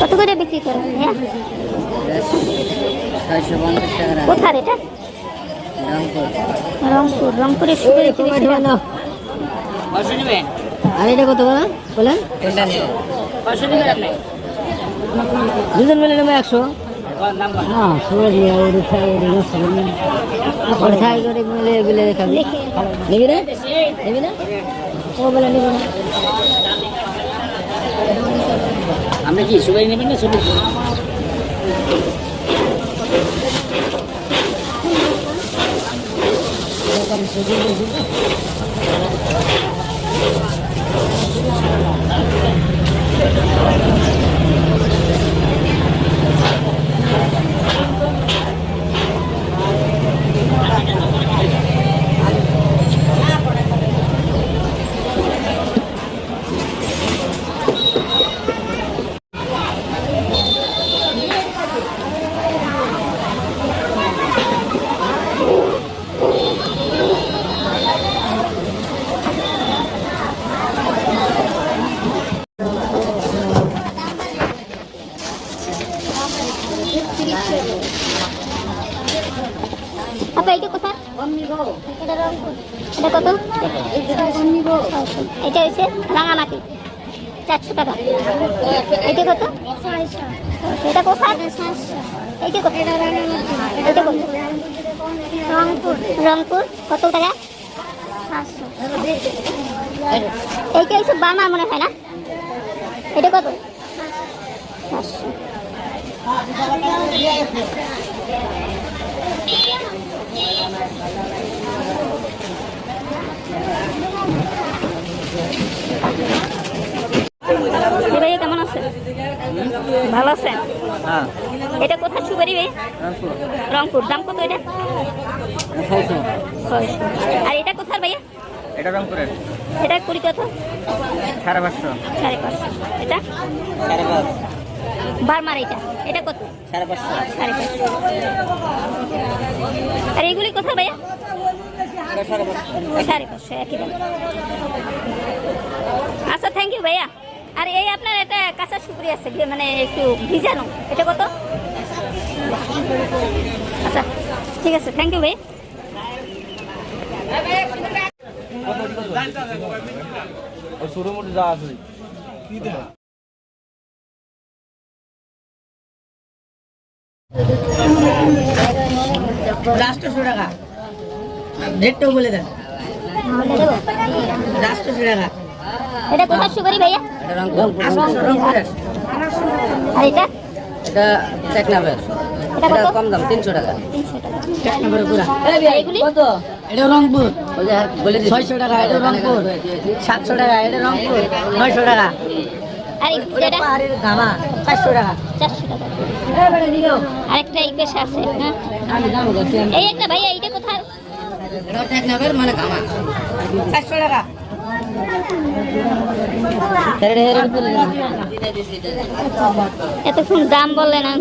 কত করে বিক্রি করেন রাখা কোথার এটা? রংপুর রংপুর রংপুরের সুপারি তিরিশ টাকা। আর এটা কত বলেন বলেন দুজন মিলে নেবে একশো। নিবি না? নিবি না? ও বলে নিবি না। আপনি কি সুগারি নেবেন না ছোটো আপা এটা এটা কত। এটা হচ্ছে রাঙামাটি। চারশো টাকা। এটা কত? এটা কোথায় এটা কত? রংপুর রংপুর কত টাকা? এইটা হচ্ছে বার্মার মনে হয় না? এটা কত? চারশো এ ভাইয়া কেমন আছেন ভালো আছেন? হ্যাঁ। এটা কোথায়? সুপারি রংপুর। দাম কত এটা? আর এটা কোথায় ভাইয়া? এটা রংপুরের। এটা কুড়ি কত? সাড়ে পাঁচশো। সাড়ে পাঁচশো। এটা? সাড়ে পাঁচ। বারমার এটা। এটা কত? সাড়ে পাঁচশো। সাড়ে পাঁচশো। আর এগুলি কোথায় ভাইয়া? সাড়ে পাঁচশো। সাড়ে পাঁচশো একই দাম আচ্ছা থ্যাংক ইউ ভাইয়া আর এই আপনার এটা কাঁচা সুপুরি আছে মানে একটু ভিজানো। এটা কত? আচ্ছা ঠিক আছে থ্যাংক ইউ ভাই। ছোট মোটো যা আছে। রাষ্ট্রশো টাকা। রেটটাও বলে দেন। রাষ্ট্রশো টাকা। এটা কোথায় সুপারি ভাইয়া? এটা রংপুর। আর এটা এটা টেকনাফের। এটা এটা কত? কম দাম তিনশো টাকা। তিনশো টাকা। টেকনাফের পুরা। এগুলি এটা রংপুর। ওই যে বলে ছয়শো টাকা এটা রংপুর। সাতশো টাকা এটা রংপুর। নয়শো টাকা। আর এটা পাহাড়ের গামা চারশো টাকা। চারশো টাকা। আরেকটা এই পেশা আছে হ্যাঁ? এই একটা ভাইয়া এইটা কোথায় এটা টেকনাফের মানে গামা চারশো টাকা এতক্ষণ দাম বললেন না